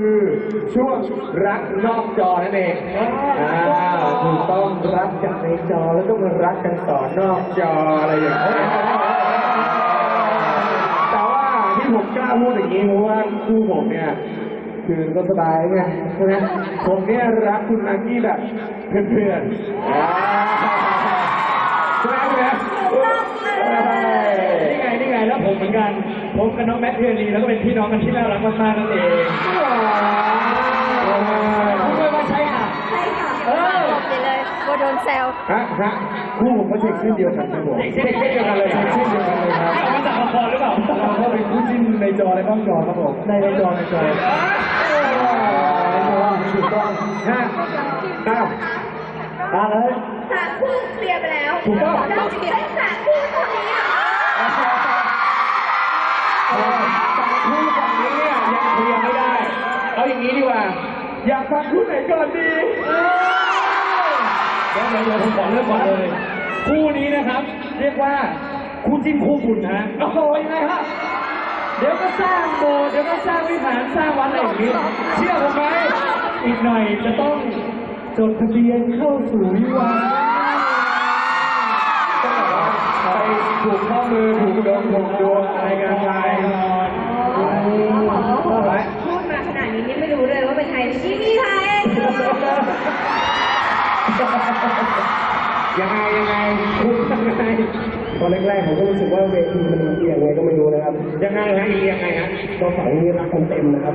คือช่วงรักนอกจอนั่นเองอ่าถูกต้องรักกันในจอแล้วก็มารักกันต่อนอกจออะไรอย่างเงี้ยแต่ว่าที่ผมกล้าพูดอย่างนี้เพราะว่าคู่ผมเนี่ยคือก็สบายไงใช่ไหมผมเนี่ยรักคุณมากกี้แบบเพื่อนๆอ่าใช่ไหมใช่ไหม เหมือนกัน ผมกับน้องแมทเทียรีแล้วก็เป็นพี่น้องกันที่น่ารักมากๆนั่นเองคุณไม่ว่าใช่อะใช่ค่ะเออตบไปเลยกลัวโดนแซวฮะฮะคู่ผมก็เช็คเช่นเดียวกันครับผมเช็คเช่นเดียวกันเลยเช็คเช่นเดียวกันเลยครับเอามาจากละครหรือเปล่าเราก็เป็นคู่จิ้นในจอและนอกจอครับผมในในจอในจอในจอถูกต้องฮะอ้าวมาเลยสามคู่เคลียร์ไปแล้วถูกต้องเราเคลียร์สามคู่ตรงนี้ อะสามคู่ฝั่งนี้เนี่ยยังเคลียร์ไม่ได้ เอาอย่างนี้ดีกว่า อยากฟังคู่ไหนก่อนดีเดี๋ยวเดี๋ยวเดี๋ยวผมขอเริ่มก่อนเลย คู่นี้นะครับ เรียกว่าคู่จิ้นคู่บุญนะโอ้โหยังไงฮะเดี๋ยวก็สร้างโบสถ์เดี๋ยวก็สร้างวิหารสร้างวัดอะไรอย่างนี้ เชื่อผมไหมอีกหน่อยจะต้องจดทะเบียนเข้าสู่วิวาห์ ผูกข้อมือผูกดวงผูกดวงอะไรกันไปพูดมาขนาดนี้นี่ไม่รู้เลยว่าเป็นใครนี่มีใครยังไงยังไงคุณยังไงตอนแรกๆผมก็รู้สึกว่าเวทีมันเอียงไงก็ไม่รู้นะครับ ยังไงฮะอียังไงฮะตัวฝั่งนี้รักกันเต็มนะครับ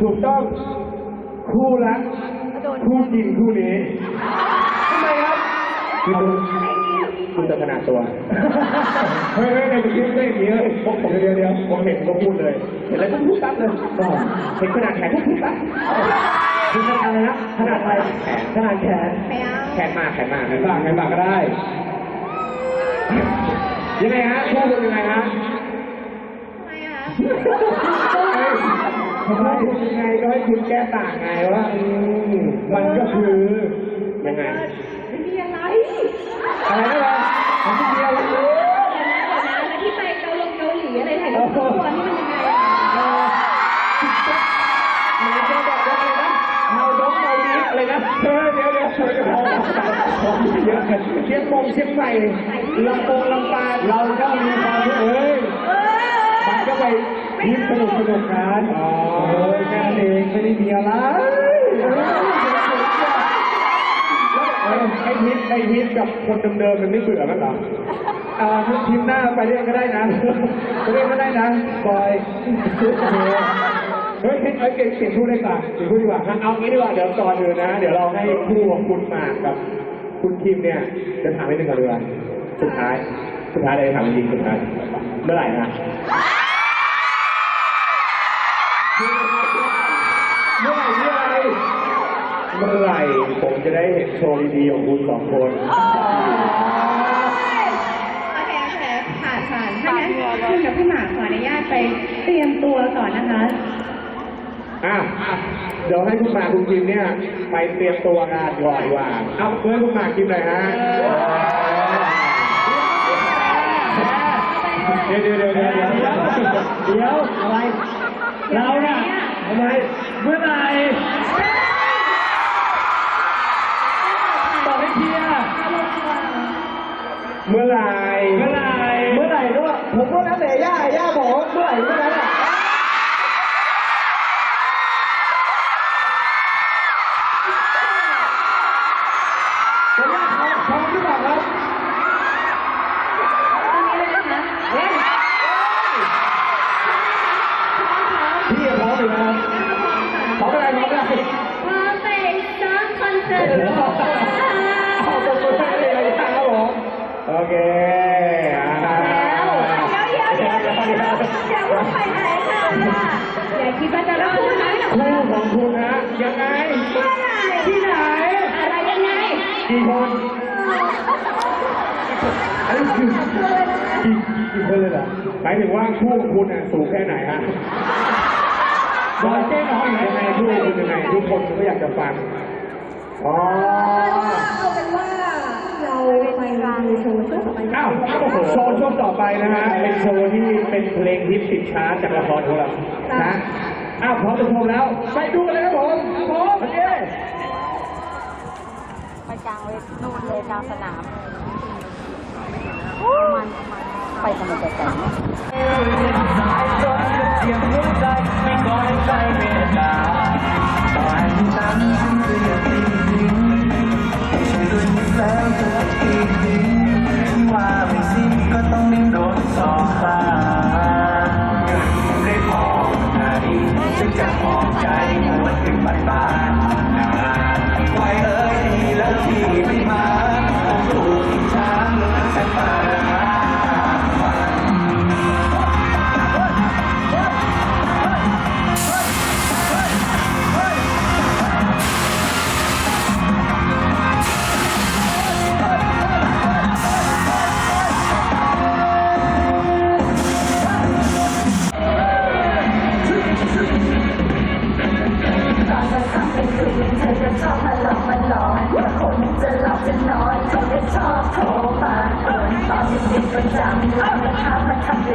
ถูกต้องคู่รักคู่จริงคู่นี้ทำไมครับคือคุณคุณจะขนาดตัว เฮ้ยเฮ้ยในคลิปไม่อย่างนี้เลยผมผมเดียวเดียวผมเห็นก็พูดเลย เห็นอะไรก็พูดปั๊บเลยก็เห็นขนาดแขนก็พูดปั๊บคือขนาดอะไรนะขนาดอะไรแขนขนาดแขนไม่เอาแขนมาแขนมาแขนบากแขนบากก็ได้ ยังไงฮะคู่คุณยังไงฮะทำไมอะ เฮ้ยทำไมคุณยังไงก็ให้คุณแก้ต่างไงว่าอืมมันก็คือยังไงไม่มีอะไรอะไรนะวะมันไม่มีอะไรเลยเดี๋ยวนะเดี๋ยวนแล้วที่ไปเกาหลงเกาหลีอะไรถ่ายรูปคู่ตัวนี่มันยังไงอะหมาจะบอกว่าอะไรนะเมาดงเมาดีอะไรนะเฮ้ยเดี๋ยวเดี๋ยวเดี๋ยวเดี๋ยวของเยอะกันเชียงมงเชียงใหม่ลำปงลำปางเราก็มีความเอ้ย เออมันก็ไปยิ้มสนุกสนุกกันอ๋อแค่นั้นเองไม่ได้มีอะไรเออไอ้ทิศไอ้ทิศกับคนเดิมๆมันไม่เบื่อมั้งเหรออ่าทีมหน้าไปเรียกก็ได้นะไปเรียกก็ได้นะบอยเฮ้ยเฮ้ยเก่งเก่งพูดได้ป่ะเก่งพูดดีกว่าเอางี้ดีกว่าเดี๋ยวก่อนอื่นนะ เดี๋ยวเราให้คู่ของคุณหมากกับคุณคิมเนี่ยจะถามให้หนึ่งก่อนเลยว่าสุดท้าย สุดท้ายเลยถามจริงๆสุดท้ายเมื่อไหร่นะ เมื่อไหร่ผมจะได้เห็นโชว์ดีๆของคุณสองคนโอเคโอเคผ่านผ่านถ้างั้นคุณกับพี่หมากขออนุญาตไปเตรียมตัวก่อนนะคะ อะเดี๋ยวให้คุณหมากคุณคิมเนี่ย ไปเตรียมตัวงานก่อนดีกว่าเอาเพื่อนคุณหมากคิมหน่อยฮะเดี๋ยวเดี๋ยวเดี๋ยวเดี๋ยวเดี๋ยวเดี๋ยวอะไร เราเนี่ยทำไมเมื่อไหร่ เมื่อไหร่เมื่อไหร่เมื่อไหร่ก็ผมก็แล้วแต่ย่าย่า กี่กี่คนเลยเหรอหมายถึงว่าคู่ของคุณอะสูงแค่ไหนฮะบอยเจ๊น้อยไหมยังไงคู่คุณยังไงทุกคนก็อยากจะฟังอ๋อเอาเป็นว่าเราไปดูโชว์ช่วงต่อไปอ้าวโชว์ช่วงต่อไปนะฮะเป็นโชว์ที่เป็นเพลงฮิตติดชาร์ตจากละครของเรานะอ้าวพร้อมจะชมแล้ว ไปดูกันเลยครับผมพร้อมโอเคไปกลางเวทนู่นเลยกลางสนามมันไปทำไมแต่แต่ว่า ไม่สิ้นก็ต้องดิ้นรนต่อไปได้พอไหนจึงจะพอใจหัวถึงบันบาน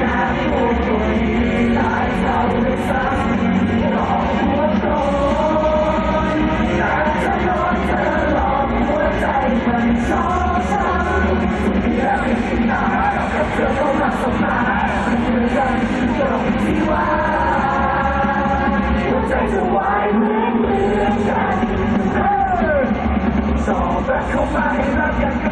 Yeah.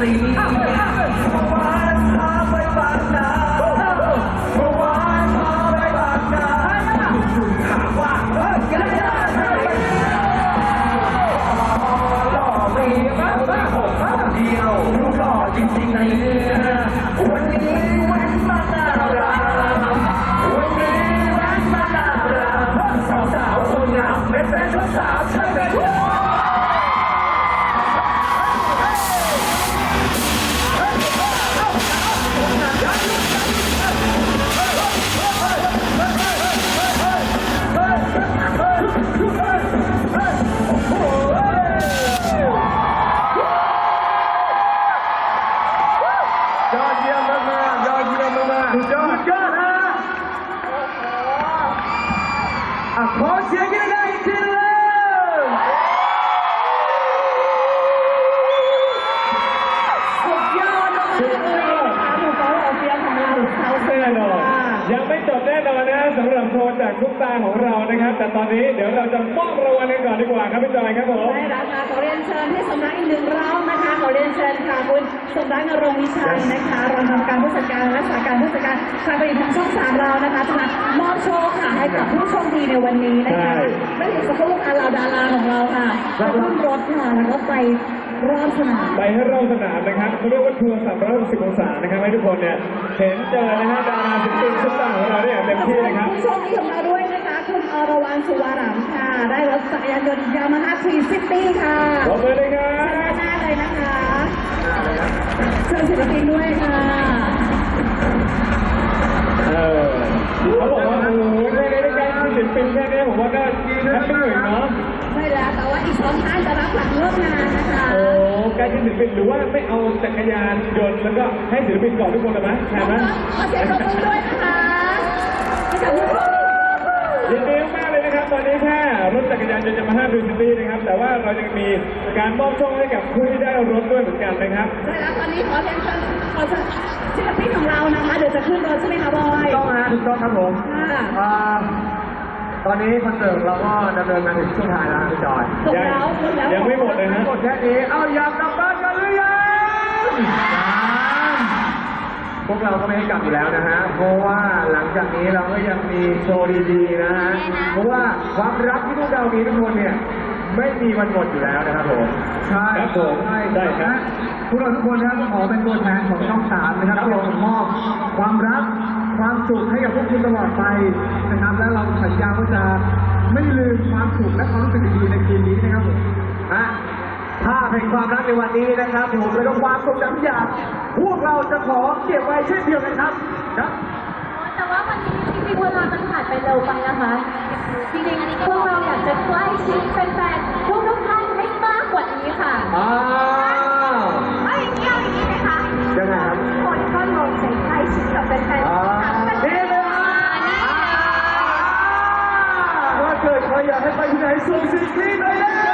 ยังไงหล่อมีมากมากผมคนเดียวรูปหล่อจริงๆในเรื่งวันนี้วันมาหน้ารามวั จากทุกตาของเรานะครับ แต่ตอนนี้เดี๋ยวเราจะมอบรางวัลกันก่อนดีกว่าครับพี่จอยครับผมได้รับค่ะขอเรียนเชิญให้สำนักอีกหนึ่งรอบนะคะ ขอเรียนเชิญค่ะคุณสมรักนรงวิชัยนะคะรองกรรมการผู้จัดการและสาการผู้จัดการฝ่ายผลิตทางช่องสามเรานะคะจะมามอบโชคค่ะให้กับผู้โชคดีในวันนี้นะคะไม่ถึงสักครู่อาราดาราของเราค่ะจะขึ้นรถค่ะแล้วก็ไป รอบสนามไปให้รอบสนามนะครับเขาเรียกว่าทัวร์360องศานะครับให้ทุกคนเนี่ยเห็นเจอนะฮะดาราศิลปินซุปตาของเราได้อย่างเต็มที่นะครับผู้โชคดีของเราด้วยนะคะ คุณอรวรรณสุวารัมค่ะ ได้รถจักรยานยนต์ยามาฮ่าทรีซิตี้ค่ะขอบคุณเลยครัเชิญบด้านหน้าเลยนะคะเชิญศิลปินด้วยค่ะเออเขาบอกว่าโอ้โหได้ได้ได้การศิลปินแค่นี้ผมว่าก็แฮปปี้อยู่เนาะ อีกสองท่านจะรับหลังเลิกงานนะคะโอ้การเป็นศิลปินหรือว่าไม่เอาจักรยานยนต์แล้วก็ให้ศิลปินก่อนทุกคนเลยไหมแทนไหมขอเสียงปรบมือด้วยนะคะให้กับผู้โชคดียินดีมากเลยนะครับ ตอนนี้แค่รถจักรยานยนต์ยามาฮ่าดูซิตี้นะครับ แต่ว่าเรายังมีการมอบโชคให้กับผู้ที่ได้รถด้วยเหมือนกันนะครับใช่แล้วตอนนี้ขอเรียนเชิญขอเชิญศิลปินของเรานะคะ เดี๋ยวจะขึ้นรถใช่ไหมคะบอยถูกต้องนะถูกต้องครับผมค่ะอ่า ตอนนี้คอนเสิร์ตเราก็ดำเนินมาถึงช่วงท้ายแล้วพี่จอยจบแล้วหมดแล้วยังไม่หมดเลยนะหมดแค่นี้ เอาอยากกลับบ้านกันหรือยังพวกเราก็ไม่ให้กลับอยู่แล้วนะฮะ เพราะว่าหลังจากนี้เราก็ยังมีโชว์ดีๆนะฮะ เพราะว่าความรักที่พวกเรามีทุกคนเนี่ยไม่มีวันหมดอยู่แล้วนะครับผม ใช่ครับผมได้ครับพวกเราทุกคนนะครับขอเป็นตัวแทนของช่องสามนะครับที่เรามอบความรักความสุขให้กับพวกคุณตลอดไป นะครับ และเราสัญญาว่าจะไม่ลืมความสุขและความรู้สึกดีๆในคืนนี้นะครับผมฮะภาพแห่งความรักในวันนี้นะครับผมและก็ความทรงจำทุกอย่างพวกเราจะขอเก็บไว้เช่นเดียวกันครับครับแต่ว่าวันนี้จริงๆเวลามันผ่านไปเร็วไปนะคะจริงๆพวกเราอยากจะใกล้ชิดแฟนๆทุกทุกๆท่านให้มากกว่านี้ค่ะอ้าวเอาอย่างนี้เอาอย่างนี้นะคะยังไงครับคนก็ลงใส่ใกล้ชิดกับแฟนอ่าๆ ถ้าเกิดใ